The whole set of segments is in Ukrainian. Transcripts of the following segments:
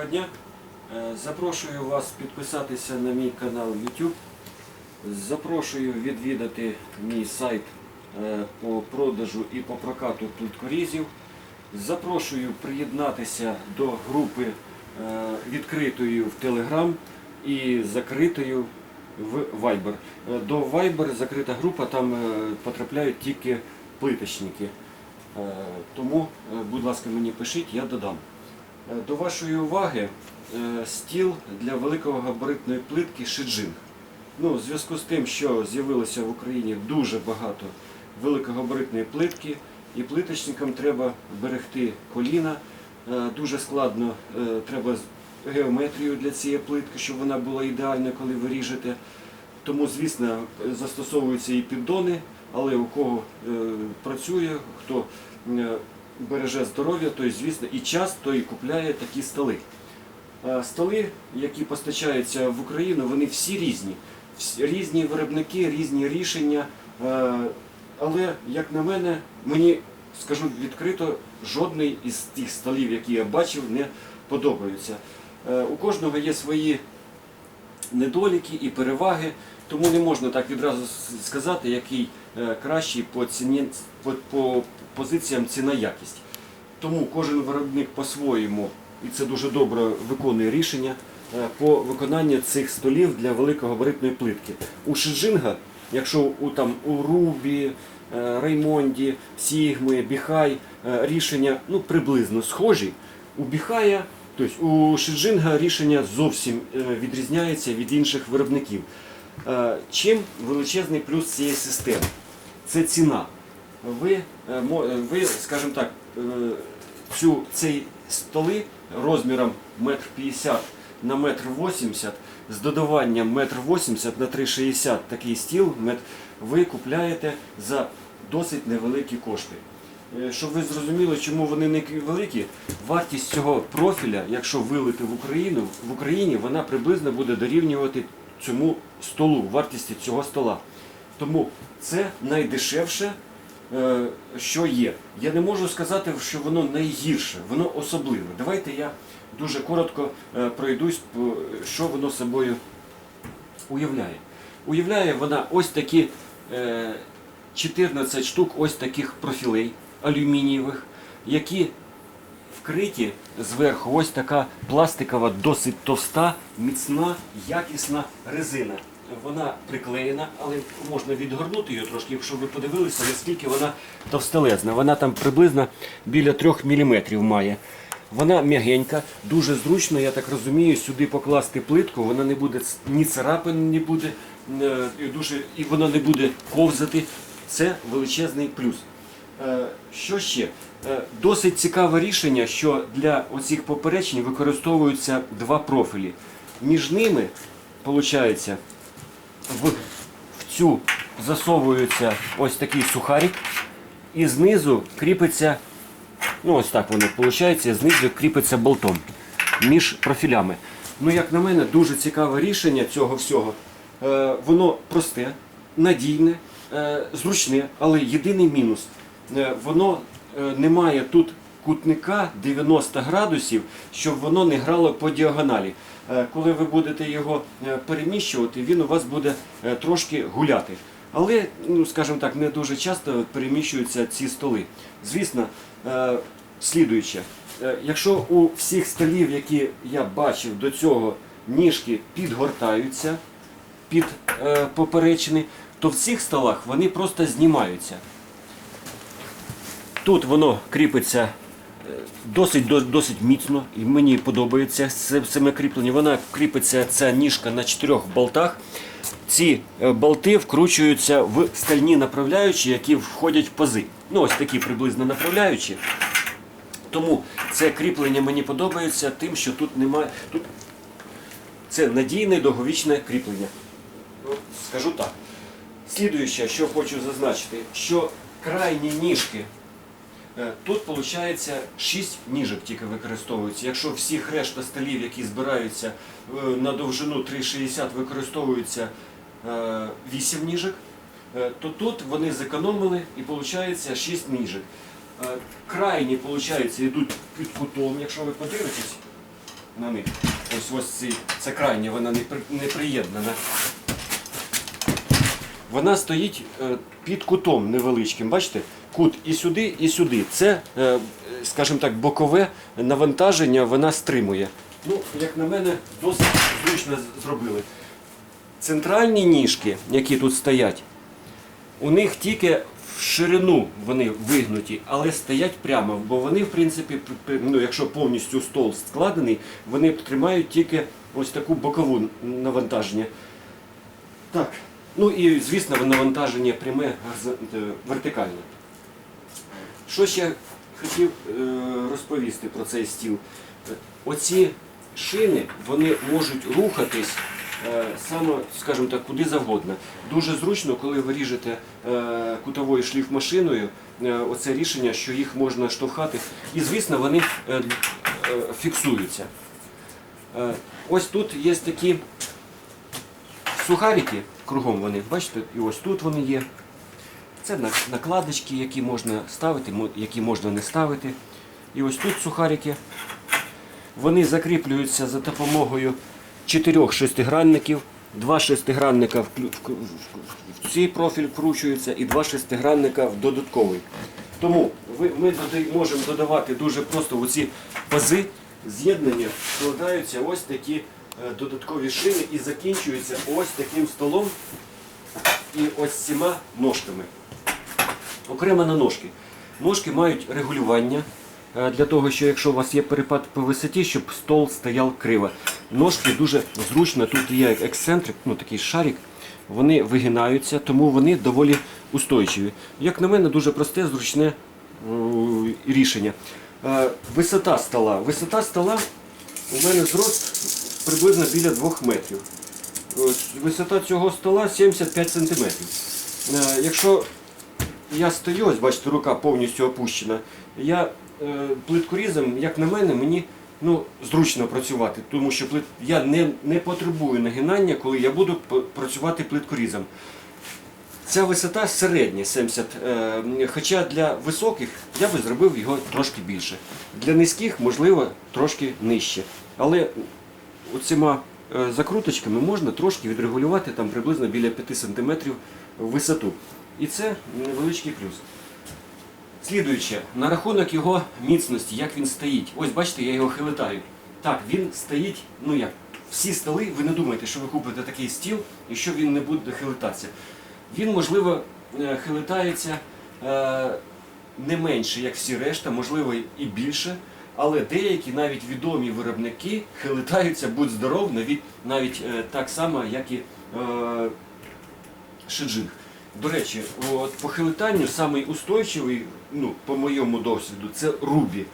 Доброго дня. Е, Запрошую вас підписатися на мій канал YouTube. Запрошую відвідати мій сайт е, по продажу і по прокату плиткорізів. Запрошую приєднатися до групи е, відкритої в Telegram і закритою в Viber. До Viber закрита група, там потрапляють тільки плиточники. Тому, будь ласка, мені пишіть, я додам. Е, До вашої уваги е, стіл для великогабаритної плитки Шиджин. Ну, в зв'язку з тим, що з'явилося в Україні дуже багато великогабаритної плитки, і плиточникам треба берегти коліна. Е, Дуже складно треба геометрію для цієї плитки, щоб вона була ідеальна, коли ви ріжете. Тому, звісно, застосовуються і піддони, але у кого працює, хто береже здоров'я, той, звісно, і час, той купляє такі столи. Е, Столи, які постачаються в Україну, вони всі різні. Різні виробники, різні рішення. Е, Але, як на мене, мені скажу відкрито, жодний із тих столів, які я бачив, не подобаються. Е, У кожного є свої недоліки і переваги, тому не можна так відразу сказати, який кращий по ціні по, по позиціям ціна-якість. Тому кожен виробник по-своєму, і це дуже добре виконує рішення е, по виконанню цих столів для великогабаритної плитки. У Шиджинга, якщо у там у Рубі, е, Реймонді, Сігми, Біхай е, рішення ну, приблизно схожі, у Біхая, тобто у Шиджинга рішення зовсім е, відрізняється від інших виробників. Е, Чим величезний плюс цієї системи? Це ціна. Ви, е, е, ви скажімо так, е, цю, цей столи розміром 1,50 на 1,80 м з додаванням 1,80 м на 3,60 такий стіл ви купляєте за досить невеликі кошти. Щоб ви зрозуміли, чому вони не великі, вартість цього профіля, якщо вилити в Україну, в Україні вона приблизно буде дорівнювати цьому столу, вартісті цього стола. Тому це найдешевше, е, що є. Я не можу сказати, що воно найгірше, воно особливе. Давайте я дуже коротко е, пройдусь, що воно собою уявляє. Уявляє вона ось такі е, 14 штук ось таких профілей алюмінієвих, які вкриті зверху ось така пластикова, досить товста, міцна, якісна резина. Вона приклеєна, але можна відгорнути її трошки, якщо ви подивилися, наскільки вона товстелезна. Вона там приблизно біля 3 мм має. Вона м'ягенька, дуже зручно, я так розумію, сюди покласти плитку, вона не буде ні царапин, не буде, е, дуже, і вона не буде ковзати. Це величезний плюс. Е, Що ще? Е, Досить цікаве рішення, що для оцих поперечень використовуються два профілі. Між ними, виходить, в, в цю засовується ось такий сухарик, і знизу кріпиться, ну ось так воно виходить, знизу кріпиться болтом між профілями. Ну, як на мене, дуже цікаве рішення цього всього. Е, воно просте, надійне, е, зручне, але єдиний мінус. Е, воно е, не має тут кутника 90 градусів, щоб воно не грало по діагоналі. Е, коли ви будете його е, переміщувати, він у вас буде е, трошки гуляти. Але, ну, скажімо так, не дуже часто переміщуються ці столи. Звісно, слідуюче. Якщо у всіх столів, які я бачив до цього, ніжки підгортаються під поперечини, то в цих столах вони просто знімаються. Тут воно кріпиться досить, до- досить міцно, і мені подобається саме кріплення. Вона кріпиться, ця ніжка на чотирьох болтах. Ці е, болти вкручуються в стальні направляючі, які входять в пази. Ну, ось такі приблизно направляючі. Тому це кріплення мені подобається тим, що тут немає. Тут це надійне довговічне кріплення. Ну, Скажу так. Слідуюче, що хочу зазначити, що крайні ніжки. Е, Тут виходить 6 ніжок тільки використовується. Якщо всіх решта столів, які збираються е, на довжину 3,60, використовується е, 8 ніжок, е, то тут вони зекономили і виходить 6 ніжок. Крайні, виходить, йдуть під кутом, якщо ви подивитесь, на них. Ось ось ці, це крайня, вона не, при- не приєднана. Вона стоїть під кутом невеличким. Бачите? Кут і сюди, і сюди. Це, е, скажімо так, бокове навантаження вона стримує. Ну, як на мене, досить зручно зробили. Центральні ніжки, які тут стоять, у них тільки в ширину вони вигнуті, але стоять прямо, бо вони, в принципі, при- при- ну, якщо повністю стол складений, вони тримають тільки ось таку бокову навантаження. Так. Ну і, звісно, навантаження пряме е, вертикальне. Що ще хотів е, розповісти про цей стіл? Оці шини вони можуть рухатись е, саме, скажімо так, куди завгодно. Дуже зручно, коли ви ріжете е, шліфмашиною, е, оце рішення, що їх можна штовхати. І, звісно, вони фіксуються. Ось тут є такі сухарики, кругом вони, бачите, і ось тут вони є. Це накладочки, які можна ставити, які можна не ставити. І ось тут сухарики. Вони закріплюються за допомогою чотирьох шестигранників. Два шестигранника в, цей профіль вкручуються і два шестигранника в додатковий. Тому ми можемо додавати дуже просто в ці пази з'єднання складаються ось такі е, додаткові шини і закінчуються ось таким столом і ось цими ножками. Окремо на ножки. Ножки мають регулювання е, для того, що якщо у вас є перепад по висоті, щоб стол стояв криво. Ножки дуже зручно, тут є ексцентрик, ну такий шарик, вони вигинаються, тому вони доволі устойчиві. Як на мене, дуже просте, зручне е, рішення. Е, Висота стола. Висота стола у мене зрост приблизно біля 2 метрів. Висота цього стола 75 см. Якщо я стою, ось бачите, рука повністю опущена. Я е, плиткорізом, як на мене, мені ну, зручно працювати, тому що плит... я не, не потребую нагинання, коли я буду працювати плиткорізом. Ця висота середня 70, е, хоча для високих я би зробив його трошки більше. Для низьких, можливо, трошки нижче. Але оцима е, закруточками можна трошки відрегулювати там приблизно біля 5 см висоту. І це невеличкий плюс. Слідуюче, на рахунок його міцності, як він стоїть. Ось бачите, я його хилитаю. Так, він стоїть, ну як, всі столи, ви не думайте, що ви купите такий стіл і що він не буде хилитатися. Він, можливо, е, хилитається е, не менше, як всі решта, можливо, і більше. Але деякі навіть відомі виробники хилитаються будь здоров, навіть, навіть е, так само, як і е, шиджинг. До речі, от по хилитанню самий устойчивий, ну, по моєму досвіду, це Рубі.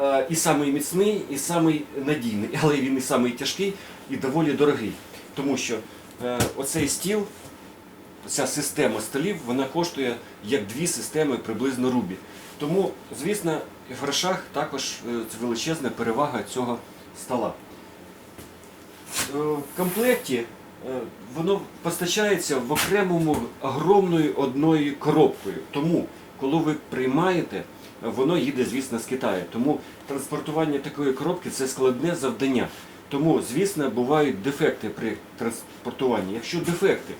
Е, І самий міцний, і самий надійний, але він і самий тяжкий і доволі дорогий. Тому що е, оцей стіл, ця система столів, вона коштує як дві системи приблизно Рубі. Тому, звісно, в грошах також е, величезна перевага цього стола. В комплекті воно постачається в окремому огромною одною коробкою. Тому, коли ви приймаєте, е, воно їде, звісно, з Китаю. Тому транспортування такої коробки це складне завдання. Тому, звісно, бувають дефекти при транспортуванні. Якщо дефекти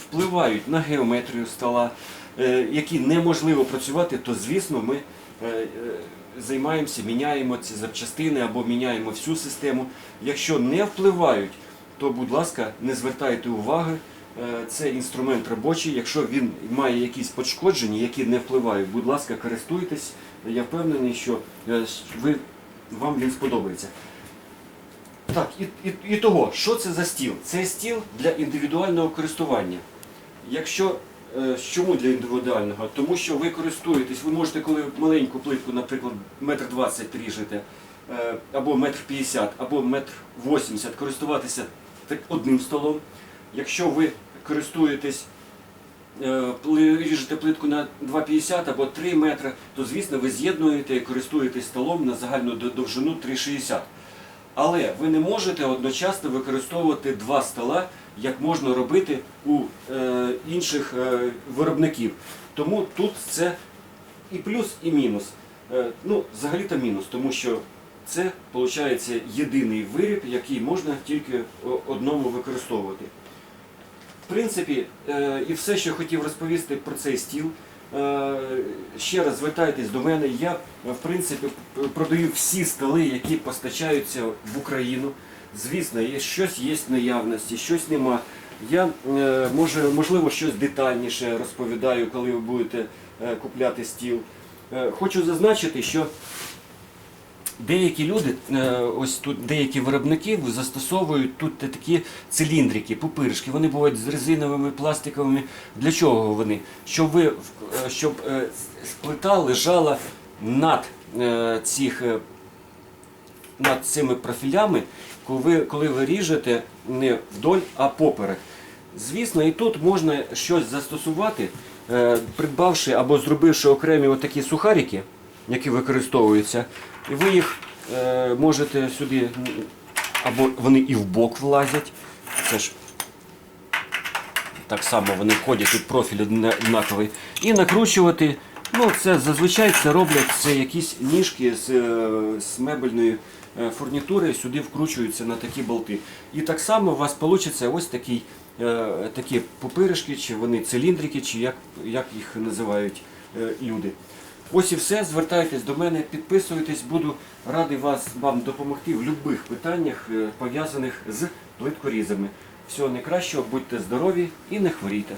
впливають на геометрію стола, е, які неможливо працювати, то звісно ми е, е, займаємося, міняємо ці запчастини або міняємо всю систему. Якщо не впливають, то, будь ласка, не звертайте уваги. Е, Це інструмент робочий. Якщо він має якісь пошкодження, які не впливають, будь ласка, користуйтесь. Я впевнений, що е, ви, вам він сподобається. Так, і, і, і того, що це за стіл? Це стіл для індивідуального користування. Якщо е, чому для індивідуального? Тому що ви користуєтесь, ви можете, коли маленьку плитку, наприклад, метр двадцять ріжете, або метр п'ятдесят, або метр вісімдесят, користуватися одним столом. Якщо ви користуєтесь, е, ріжете плитку на 2,50 або 3 метри, то звісно ви з'єднуєте і користуєтесь столом на загальну довжину 3,60. Але ви не можете одночасно використовувати два стола, як можна робити у е, інших е, виробників. Тому тут це і плюс, і мінус. Е, ну, взагалі-то мінус, тому що Це виходить єдиний виріб, який можна тільки одному використовувати. В принципі, е, і все, що хотів розповісти про цей стіл. Е, Ще раз звертайтесь до мене. Я в принципі продаю всі столи, які постачаються в Україну. Звісно, є щось є наявності, щось нема. Я е, може, можливо щось детальніше розповідаю, коли ви будете купляти стіл. Хочу зазначити, що Деякі люди, е, ось тут деякі виробники застосовують тут такі циліндрики, пупиришки. Вони бувають з резиновими, пластиковими. Для чого вони? Щоб ви е, щоб е, плита лежала над цих над цими профілями, коли коли ви ріжете не вдоль, а поперек. Звісно, і тут можна щось застосувати, придбавши або зробивши окремі отакі сухарики, які використовуються, і ви їх е, можете сюди, або вони і в бок влазять. Це ж так само вони входять, тут профіль однаковий. І накручувати. Ну, це зазвичай це роблять це якісь ніжки з, е, з мебельної е, фурнітури, сюди вкручуються на такі болти. І так само у вас вийде ось такий, такі пупиришки, чи вони циліндрики, чи як, як їх називають люди. Ось і все. Звертайтесь до мене, підписуйтесь, буду радий вас, вам допомогти в будь-яких питаннях, е, пов'язаних з плиткорізами. Всього найкращого, будьте здорові і не хворійте.